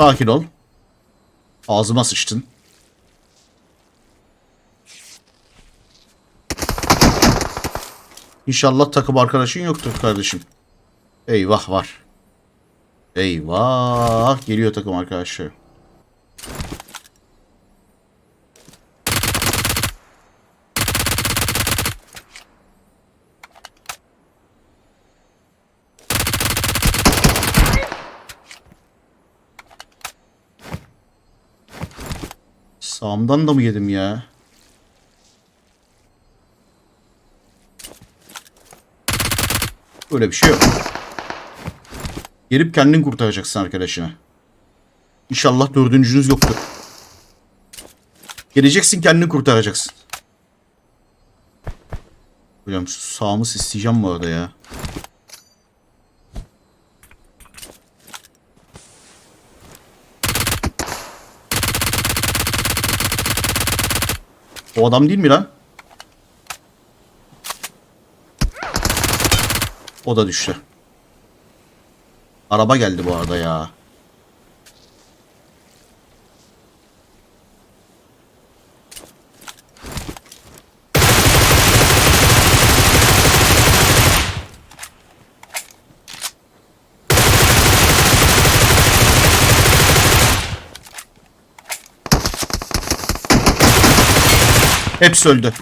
Sakin ol. Ağzıma sıçtın. İnşallah takım arkadaşın yoktur kardeşim. Eyvah var. Eyvah. Geliyor takım arkadaşı. Sağımdan da mı yedim ya? Öyle bir şey yok. Gelip kendin kurtaracaksın arkadaşını. İnşallah dördüncünüz yoktur. Geleceksin kendini kurtaracaksın. Hocam şu sağımı isteyeceğim bu arada ya. O adam değil mi lan? O da düştü. Araba geldi bu arada ya. Hepsi öldü.